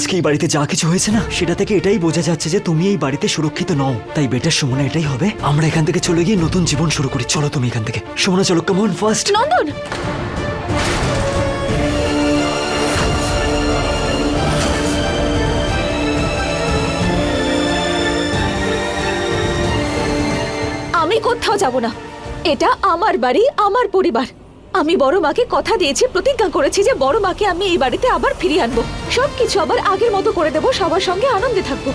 আজকে এই বাড়িতে যা কিছু হয়েছে না, সেটা থেকে এটাই বোঝা যাচ্ছে যে তুমি এই বাড়িতে সুরক্ষিত নও। তাই বেটার সুমনা, এটাই হবে। আমরা এখান থেকে চলে গিয়ে নতুন জীবন শুরু করি। চলো তুমি এখান থেকে। সুমনা, চলো কেমন ফার্স্ট নন্দন! আমি কোথাও যাব না। এটা আমার বাড়ি, আমার পরিবার। আমি বড় মাকে কথা দিয়েছি, প্রতিজ্ঞা করেছি যে বড় মাকে আমি এই বাড়িতে আবার ফিরিয়ে আনব। সবকিছু আবার আগের মতো করে দেবো, সবার সঙ্গে আনন্দে থাকব।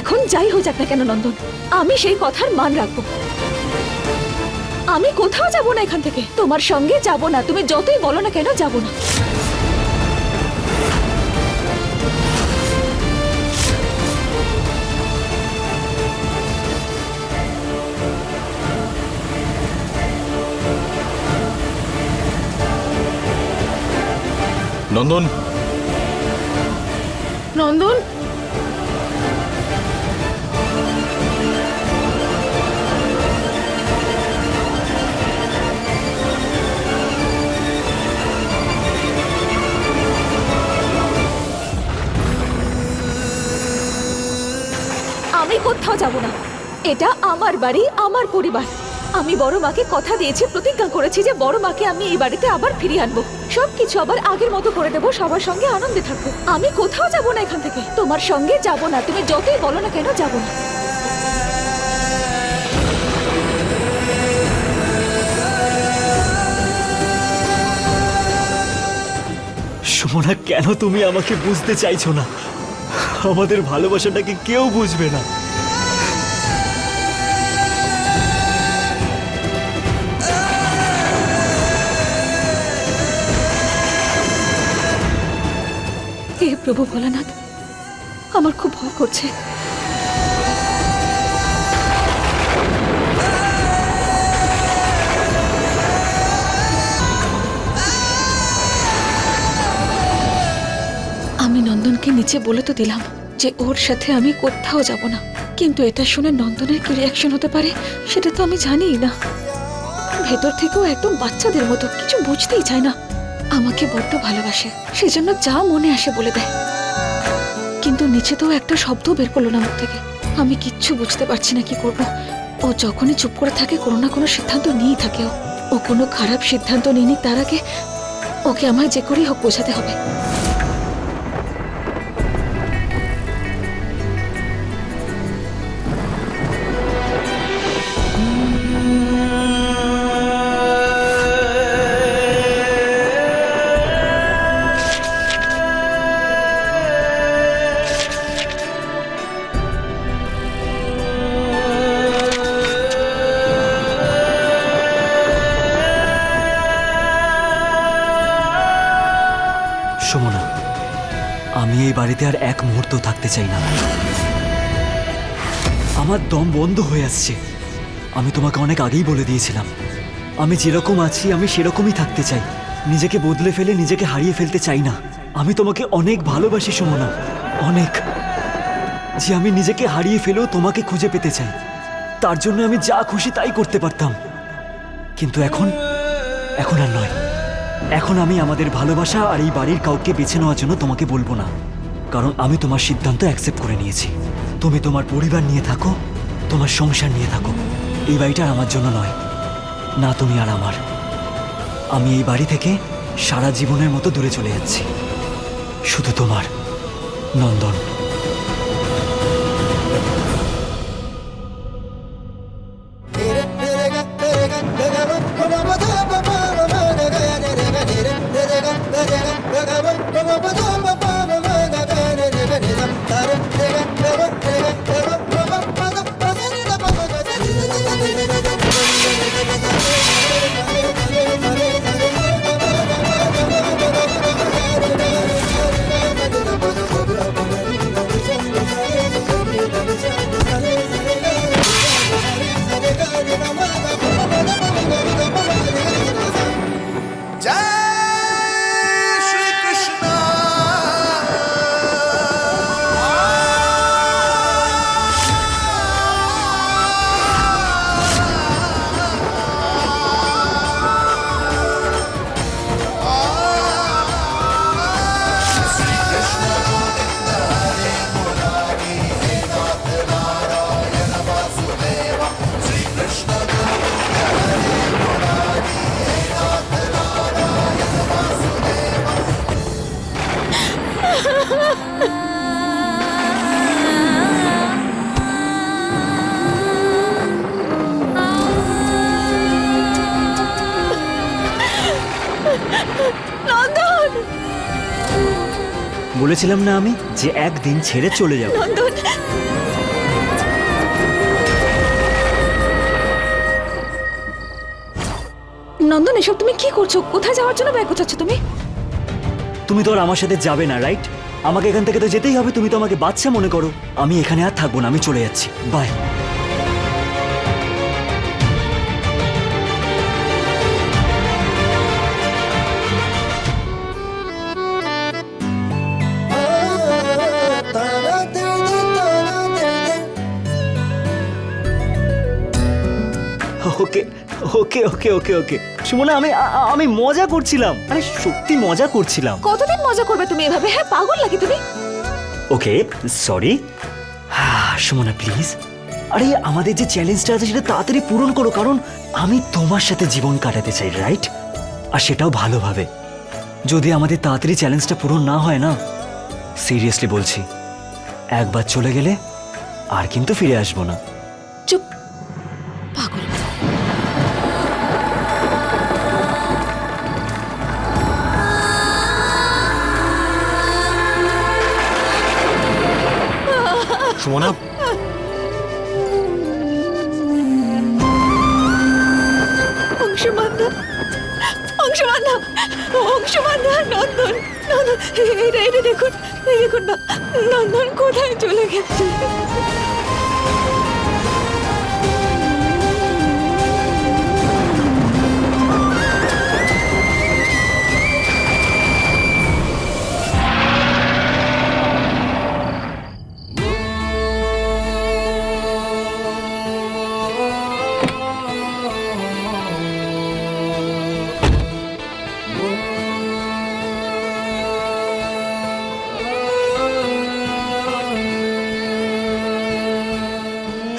এখন যাই হোক যাক না কেন, নন্দন, আমি সেই কথার মান রাখব। আমি কোথাও যাব না এখান থেকে। তোমার সঙ্গে যাব না, তুমি যতই বলো না কেন যাব না। নন্দন? নন্দন? আমি কোথাও যাব না। এটা আমার বাড়ি আমার পরিবার। আমি বড় মাকে কথা দিয়েছি, প্রতিজ্ঞা করেছি যে বড় মাকে আমি এই বাড়িতে আবার ফিরিয়ে আনব। সবকিছু আবার আগের মতো করে দেবো, সবার সঙ্গে আনন্দে থাকব। আমি কোথাও যাব না এখান থেকে। তোমার সঙ্গে যাব না, তুমি যতই বলো না কেন যাব না। সুমনা, কেন তুমি আমাকে বুঝতে চাইছো না? আমাদের ভালোবাসাটাকে কেউ বুঝবে না। প্রভু ভোলানাথ, আমার খুব ভয় করছে। আমি নন্দনকে নিচে বলে তো দিলাম যে ওর সাথে আমি কোথাও যাব না। কিন্তু এটা শুনে নন্দনের কি রিয়াকশন হতে পারে, সেটা তো আমি জানিই না। ভেতর থেকেও একদম বাচ্চাদের মতো, কিছু বুঝতেই চায় না। আমাকে বড্ড ভালোবাসে, সেজন্য যা মনে আসে বলে দেয়। কিন্তু নিচে তো একটা শব্দ বের করল না আমার থেকে। আমি কিচ্ছু বুঝতে পারছি না কি করব। ও যখনই চুপ করে থাকে, কোনো না কোনো সিদ্ধান্ত নিয়েই থাকে ও। ও কোনো খারাপ সিদ্ধান্ত নিয়ে তার আগে ওকে আমায় যে করেই হোক বোঝাতে হবে। থাকতে চাই না। আমার দম বন্ধ হয়ে আসছে। আমি তোমাকে অনেক আগেই বলে দিয়েছিলাম। আমি যেরকম আছি, আমি সেরকমই থাকতে চাই। নিজেকে বদলে ফেলে, নিজেকে হারিয়ে ফেলতে চাই না। আমি তোমাকে অনেক ভালোবাসি, সুমনা। অনেক। যে আমি নিজেকে হারিয়ে ফেলেও তোমাকে খুঁজে পেতে চাই। তার জন্য আমি যা খুশি তাই করতে পারতাম। কিন্তু এখন এখন আর নয়। এখন আমি আমাদের ভালোবাসা আর এই বাড়ির কাউকে বেছে নেওয়ার জন্য তোমাকে বলব না। কারণ আমি তোমার সিদ্ধান্ত অ্যাকসেপ্ট করে নিয়েছি। তুমি তোমার পরিবার নিয়ে থাকো, তোমার সংসার নিয়ে থাকো। এই বাড়িটা আমার জন্য নয়, না তুমি আর আমার। আমি এই বাড়ি থেকে সারা জীবনের মতো দূরে চলে যাচ্ছি, শুধু তোমার, নন্দন। বলেছিলাম না আমি যে একদিন ছেড়ে চলে যাব। নন্দন। নন্দন এসব তুমি কি করছ? কোথায় যাওয়ার জন্য ব্যাগ করছ তুমি? তুমি তো আর আমার সাথে যাবে না রাইট আমাকে এখান থেকে তো যেতেই হবে তুমি তো আমাকে বাচ্চা মনে করো। আমি এখানে আর থাকব না আমি চলে যাচ্ছি। বাই ওকে ওকে ওকে ওকে ওকে। সুমনা আমি আমি মজা করছিলাম। আরে সত্যি মজা করছিলাম। কতদিন মজা করবে তুমি এভাবে? হ্যাঁ পাগল নাকি তুমি? ওকে সরি সুমনা প্লিজ আরে আমাদের যে চ্যালেঞ্জটা আছে সেটা তাড়াতাড়ি পূরণ করো কারণ আমি তোমার সাথে জীবন কাটাতে চাই রাইট আর সেটাও ভালোভাবে। যদি আমাদের তাড়াতাড়ি চ্যালেঞ্জটা পূরণ না হয় না সিরিয়াসলি বলছি একবার চলে গেলে আর কিন্তু ফিরে আসব না। চুপ সুমনা অংশমান্দা অংশমান্দা অংশমান্দা, নন্দন নন্দন এটা এটা দেখুন দেখুন না নন্দন কোথায় চলে গেছে?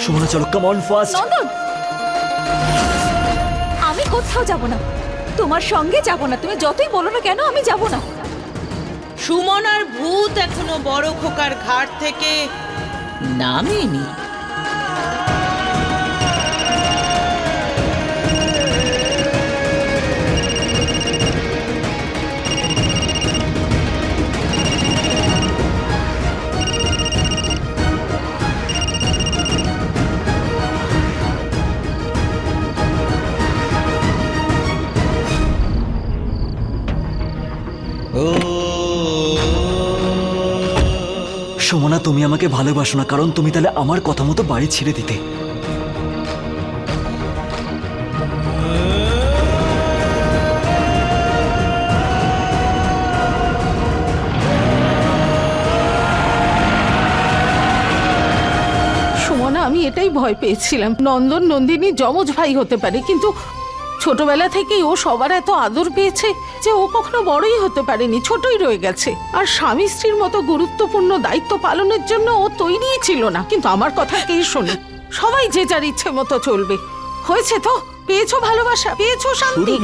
সুমনা চলো কাম অন ফাস্ট নন্দন! আমি কোথাও যাব না। তোমার সঙ্গে যাব না। তুমি যতই বলো না কেন আমি যাব না। সুমনার ভূত এখনও বড় খোকার ঘাট থেকে নামেনি। সুমনা, তুমি আমাকে ভালোবাসো না, কারণ তুমি তাহলে আমার কথা মতো বাড়ি ছেড়ে দিতে। সুমনা, আমি এটাই ভয় পেয়েছিলাম। নন্দন, নন্দিনী, যমজ ভাই হতে পারে, কিন্তু ছোটবেলা থেকেই ও সবার এত আদর পেয়েছে যে ও কখনো বড়ই হতে পারেনি, ছোটই রয়ে গেছে। আর স্বামী স্ত্রীর মতো গুরুত্বপূর্ণ দায়িত্ব পালনের জন্য ও তৈরিই ছিল না। কিন্তু আমার কথা কে শোনে? সবাই যে যার ইচ্ছে মতো চলবে। হয়েছে তো? পেয়েছ ভালোবাসা, পেয়েছ শান্তি।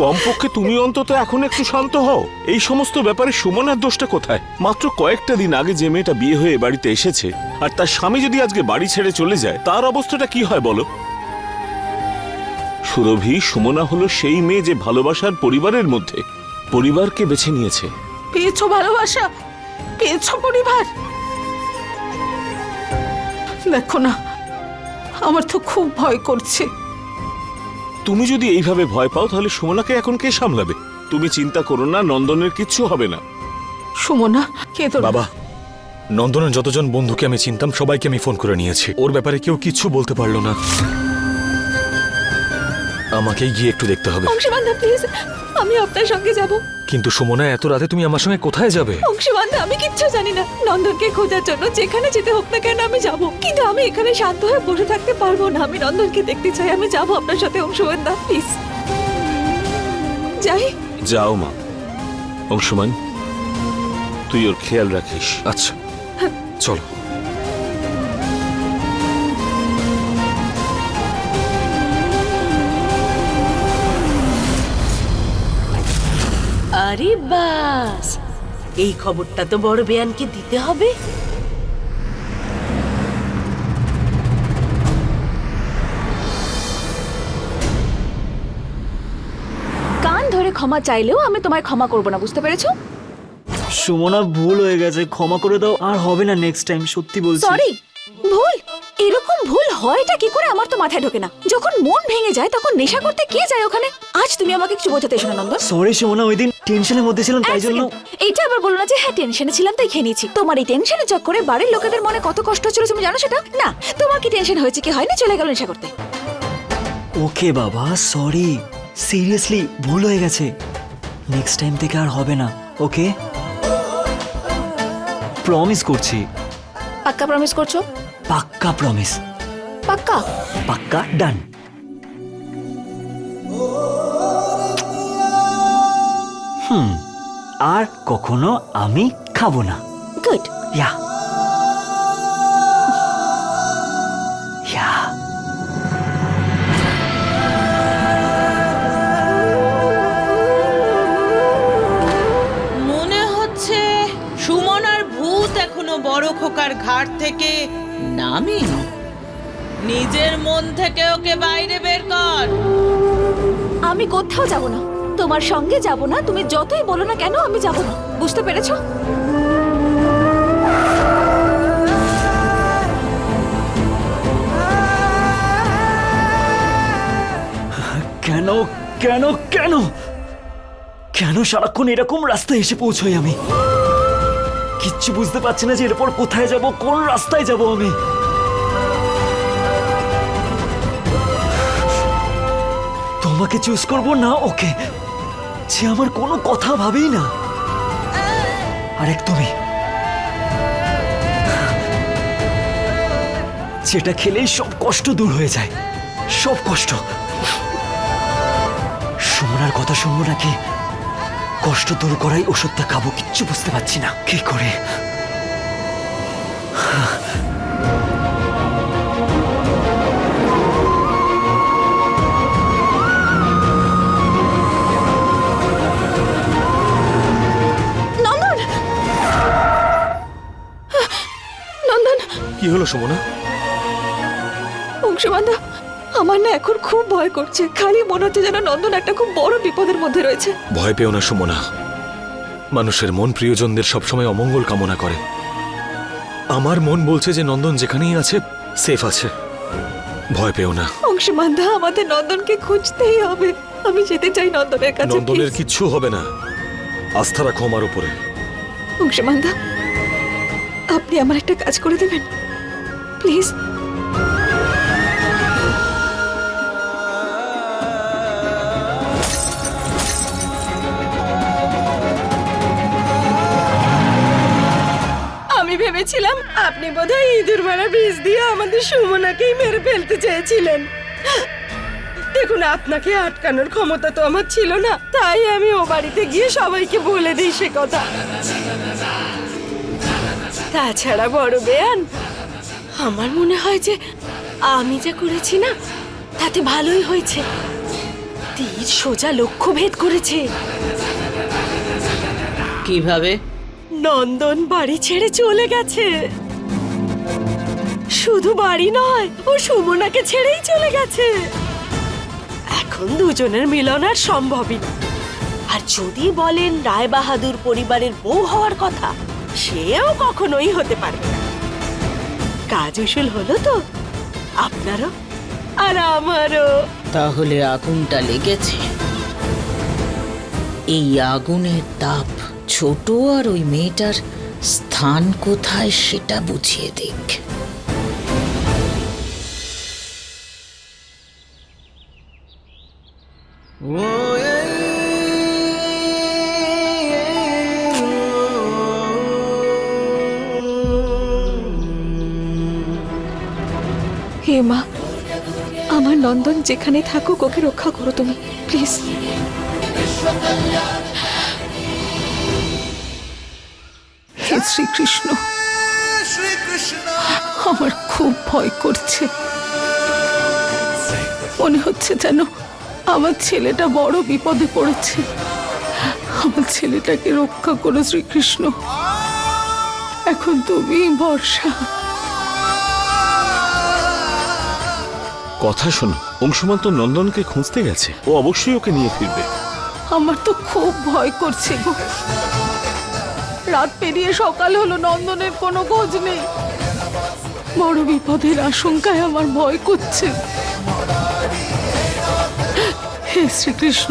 কমপক্ষে তুমি অন্তত এখন একটু শান্ত হও। এই সমস্ত ব্যাপারে সুমনার দোষটা কোথায়? মাত্র কয়েকটা দিন আগে যে মেয়েটা বিয়ে হয়ে বাড়িতে এসেছে, আর তার স্বামী যদি আজকে বাড়ি ছেড়ে চলে যায়, তার অবস্থাটা কি হয় বলো? সুরভি সুমনা হলো সেই মেয়ে যে ভালোবাসার পরিবারের মধ্যে। পরিবারকে বেছে নিয়েছে। পেয়েছ ভালোবাসা? পেয়েছ পরিবার? দেখো না আমার তো খুব ভয় করছে। তুমি যদি এইভাবে ভয় পাও তাহলে সুমনাকে এখন কে সামলাবে? তুমি চিন্তা করো না নন্দনের কিচ্ছু হবে না। সুমনা কে তোর বাবা নন্দনের যতজন বন্ধুকে আমি চিনতাম সবাইকে আমি ফোন করে নিয়েছি। ওর ব্যাপারে কেউ কিচ্ছু বলতে পারল না। আমাকে গিয়ে একটু দেখতে হবে। অংশমান্দা প্লিজ আমি আপনার সঙ্গে যাব। কিন্তু সুমনা এত রাতে তুমি আমার সঙ্গে কোথায় যাবে? অংশমান্দা আমি কিচ্ছু জানি না। নন্দনকে খোঁজার জন্য যেখানে যেতে হোক না কেন আমি যাব। কিন্তু আমি এখানে শান্ত হয়ে বসে থাকতে পারব না। আমি নন্দনকে দেখতে চাই আমি যাব আপনার সাথে অংশমান্দা প্লিজ। যাই। যাও মা। অংশমান তুই ওর খেয়াল রাখিস। আচ্ছা। চলো। আরে বাস। এই খবরটা তো বড় বেয়ানকে দিতে হবে। কান ধরে ক্ষমা চাইলেও আমি তোমায় ক্ষমা করব না বুঝতে পেরেছ? সুমনা ভুল হয়ে গেছে। ক্ষমা করে দাও আর হবে না নেক্সট টাইম সত্যি বলছি। সরি ভুল! এরকম ভুল হয়টা কি করে আমার তো মাথায় ঢোকে না? যখন মন ভেঙে যায় তখন নেশা করতে কে যায় ওখানে? আজ তুমি আমাকে কিছু বোঝাতে এসো না নন্দন। সরি সুমনা ওই দিন টেনশনের মধ্যে ছিলাম তাই জন্য এইটা আবার বলো না যে হ্যাঁ টেনশনে ছিলাম তাই খেয়ে নিয়েছি। তোমার এই টেনশনের চক্করে বাড়ির লোকেদের মনে কত কষ্ট হচ্ছিল তুমি জানো সেটা? না তোমার কি টেনশন হয়েছে কি হয়নি চলে গেল নেশা করতে। ওকে বাবা সরি সিরিয়াসলি ভুল হয়ে গেছে। নেক্সট টাইম থেকে আর হবে না ওকে প্রমিস করছি। পাক্কা প্রমিস করছ? পাক্কা প্রমিস পাক্কা? পাক্কা ডান হুম আর কখনো আমি খাব না। গুড ইয়া ইয়া মনে হচ্ছে সুমনার ভূত এখনও বড় খোকার ঘাট থেকে নামেনি নিজের মন থেকে ওকে বাইরে বের কর। আমি কোথাও যাব না। তোমার সঙ্গে যাব না। তুমি যতই বলো না কেন আমি যাব না। বুঝতে পেরেছ? কেন? কেন? কেন? কেন সারাক্ষণ এরকম রাস্তায় এসে পৌঁছই আমি? কিচ্ছু বুঝতে পারছি না যে এরপর কোথায় যাব, কোন রাস্তায় যাব আমি। তোমাকে চুজ করব না, ওকে। সে আমার কোনো কথা ভাবেই না। আরেক তুমি। যেটা খেলেই সব কষ্ট দূর হয়ে যায়। সব কষ্ট। সুমনার কথা শুনব নাকি? কষ্ট দূর করাই ওষুধটা খাব কিচ্ছু বুঝতে পারছি না। কি করে? নন্দন! নন্দন! কি হলো সুমনা? অংশবান্ধা আমার না এখন খুব ভয় করছে। খালি মনে হচ্ছে যেন নন্দন একটা খুব বড় বিপদের মধ্যে রয়েছে। ভয় পেও না সুমনা। মানুষের মন প্রিয়জনদের সবসময় অমঙ্গল কামনা করে। আমার মন বলছে যে নন্দন যেখানেই আছে সেফ আছে। ভয় পেও না। অংশমান্ধা আমাদের নন্দনকে খুঁজতেই হবে। আমি যেতে চাই নন্দনের কাছে নন্দনের। কিচ্ছু হবে না। আস্থা রাখো আমার উপরে। অংশমান্ধা আপনি আমার একটা কাজ করে দেবেন। প্লিজ। ভেবেছিলাম আপনি বোধহয় ইঁদুর মারা বীজ দিয়ে আমাদের সুমনাকেই মেরে ফেলতে চেয়েছিলেন। দেখুন, আপনাকে আটকানোর ক্ষমতা তো আমার ছিল না, তাই আমি ও বাড়িতে গিয়ে সবাইকে বলে দিই সে কথা। তাছাড়া বড় বেয়ান, আমার মনে হয় যে আমি যা করেছি না, তাতে ভালোই হয়েছে। তীর সোজা লক্ষ্য ভেদ করেছে। কীভাবে? নন্দন বাড়ি ছেড়ে চলে গেছে। শুধু বাড়ি নয়, ও সুমনাকে ছেড়েই চলে গেছে। এখন দুজনের মিলন আর সম্ভবই। আর যদি বলেন রায় বাহাদুর পরিবারের বউ হওয়ার কথা, সেও কখনোই হতে পারবে না। কাজ উসুল হলো তো, আপনারও আর আমারও। তাহলে আগুনটা লেগেছে। এই আগুনের তাপ ছোট আর ওই মেয়েটার স্থান কোথায় সেটা বুঝিয়ে দেখ মা, আমার নন্দন যেখানে থাকুক, ওকে রক্ষা করো তুমি, প্লিজ। হে শ্রীকৃষ্ণ আমার খুব ভয় করছে। মনে হচ্ছে যেন আমার ছেলেটা বড় বিপদে পড়েছে। আমার ছেলেটাকে রক্ষা করো শ্রীকৃষ্ণ। এখন তুমি বর্ষা। কথা শোনো অংশুমান তো নন্দনকে খুঁজতে গেছে। ও অবশ্যই ওকে নিয়ে ফিরবে। আমার তো খুব ভয় করছে গো। রাত পেরিয়ে সকাল হলো, নন্দনের কোনো খোঁজ নেই। বড় বিপদের আশঙ্কায় আমার ভয় করছে। হে শ্রীকৃষ্ণ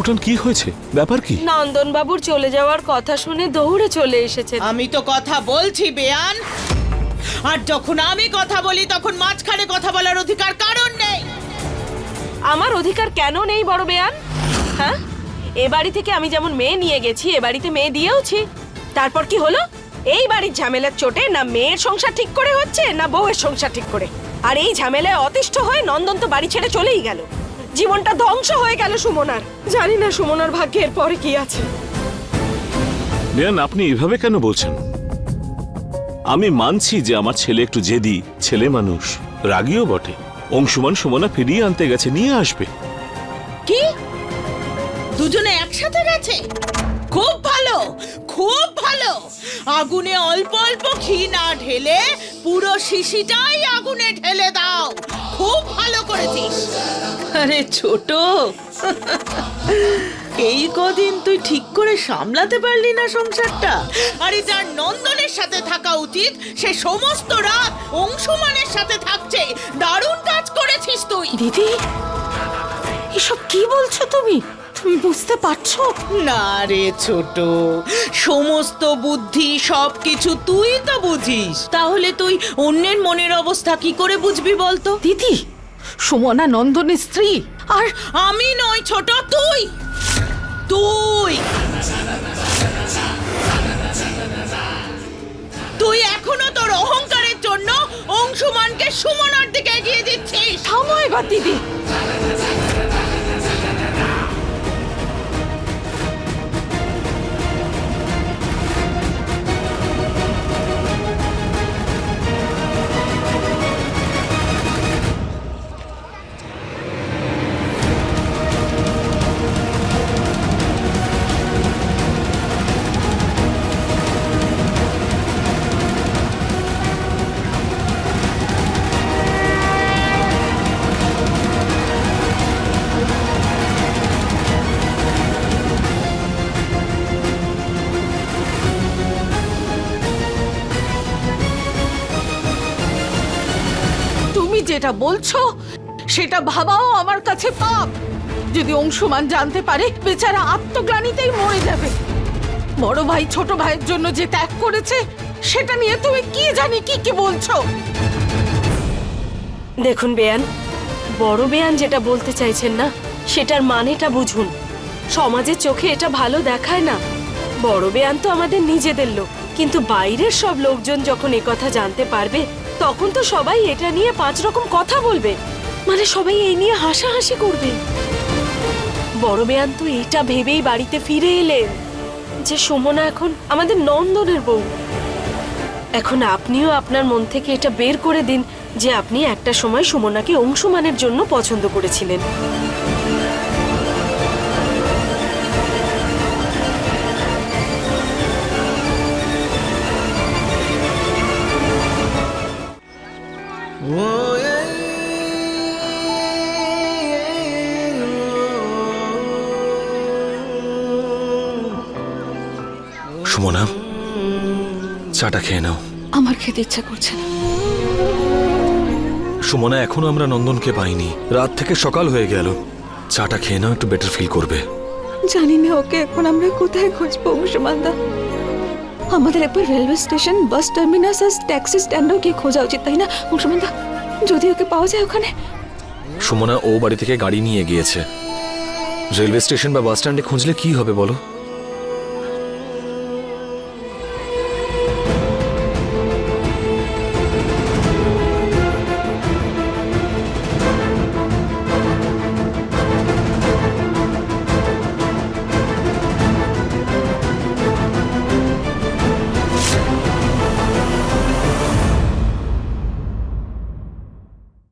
বউটান কি হয়েছে? ব্যাপার কি? নন্দন বাবুর চলে যাওয়ার কথা শুনে দৌড়ে চলে এসেছেন। আমি তো কথা বলছি বেয়ান। আর যখন আমি কথা বলি তখন মাঝখানে কথা বলার অধিকার কারণ নেই। আমার অধিকার কেন নেই বড় বেয়ান? হ্যাঁ? এ বাড়ি থেকে আমি যেমন মেয়ে নিয়ে গেছি এ বাড়িতে মেয়ে দিয়েওছি। তারপর কি হলো? এই বাড়ির ঝামেলার চোটে না মেয়ের সংসার ঠিক করে হচ্ছে না বউয়ের সংসার ঠিক করে। আর এই ঝামেলায় অতিষ্ঠ হয়ে নন্দন তো বাড়ি ছেড়ে চলেই গেল। জীবনটা ধ্বংস হয়ে গেল সুমনার। জানি না সুমনার ভাগ্যে এর পরে কি আছে। বেয়ান আপনি এভাবে কেন বলছেন? আমি মানছি যে আমার ছেলে একটু জেদি ছেলে মানুষ রাগীও বটে। অংশুমান সুমনা ফিরিয়ে আনতে গেছে নিয়ে আসবে। কি? দুজনে একসাথে গেছে? খুব ভালো খুব ভালো। আগুনে অল্প অল্প ঘি না ঢেলে পুরো শিশিটাই আগুনে ঢেলে দাও। খুব ভালো করেছিস। আরে ছোট। এই কদিন তুই ঠিক করে সামলাতে পারলি না সংসারটা। আরে যার নন্দনের সাথে থাকা উচিত সে সমস্ত রাত অংশুমানের সাথে থাকছে। দারুণ কাজ করেছিস তুই। দিদি এসব কি বলছো তুমি? তুমি বুঝতে পারছ? না রে ছোট সমস্ত বুদ্ধি সব কিছু তুই তো বুঝিস। তাহলে তুই অন্যের মনের অবস্থা কি করে বুঝবি বলতো? দিদি সুমনা নন্দনের স্ত্রী। আর আমি নই ছোট তুই। তুই। তুই এখনও তোর অহংকারের জন্য অংশুমানকে সুমনার দিকে এগিয়ে দিচ্ছিস। থামো এবার দিদি। যেটা বলছো, সেটা ভাবাও আমার কাছে পাপ। যদি অংশুমান জানতে পারে, বেচারা আত্মগ্লানিতেই মরে যাবে। বড় ভাই ছোট ভাইয়ের জন্য যে ত্যাগ করেছে, সেটা নিয়ে তুমি কি জানি কি কি বলছো? দেখুন বেয়ান, বড় বেয়ান যেটা বলতে চাইছেন না, সেটার মানেটা বুঝুন। সমাজের চোখে এটা ভালো দেখায় না। বড় বেয়ান তো আমাদের নিজেদের লোক, কিন্তু বাইরের সব লোকজন যখন কথা জানতে পারবে তখন তো সবাই এটা নিয়ে পাঁচ রকম কথা বলবে। মানে সবাই এই নিয়ে হাসাহাসি করবে। বড় বেয়ান তো এটা ভেবেই বাড়িতে ফিরে এলেন যে সুমনা এখন আমাদের নন্দনের বউ। এখন আপনিও আপনার মন থেকে এটা বের করে দিন যে আপনি একটা সময় সুমনাকে অংশমানের জন্য পছন্দ করেছিলেন। সুমনা চাটা খেয়ে নাও। আমার খেতে ইচ্ছা করছে না। সুমনা এখনও আমরা নন্দনকে পাইনি। রাত থেকে সকাল হয়ে গেল। চাটা খেয়ে নাও একটু বেটার ফিল করবে। জানি না ওকে এখন আমরা কোথায় খুঁজবো অংশমানদা আমাদের একবার রেলওয়ে স্টেশন বাস টার্মিনাস আর ট্যাক্সি স্ট্যান্ডও গিয়ে খোঁজা উচিত তাই না অংশমানদা যদি ওকে পাওয়া যায় ওখানে। সুমনা ও বাড়ি থেকে গাড়ি নিয়ে গিয়েছে। রেলওয়ে স্টেশন বা বাস স্ট্যান্ডে খুঁজলে কি হবে বলো?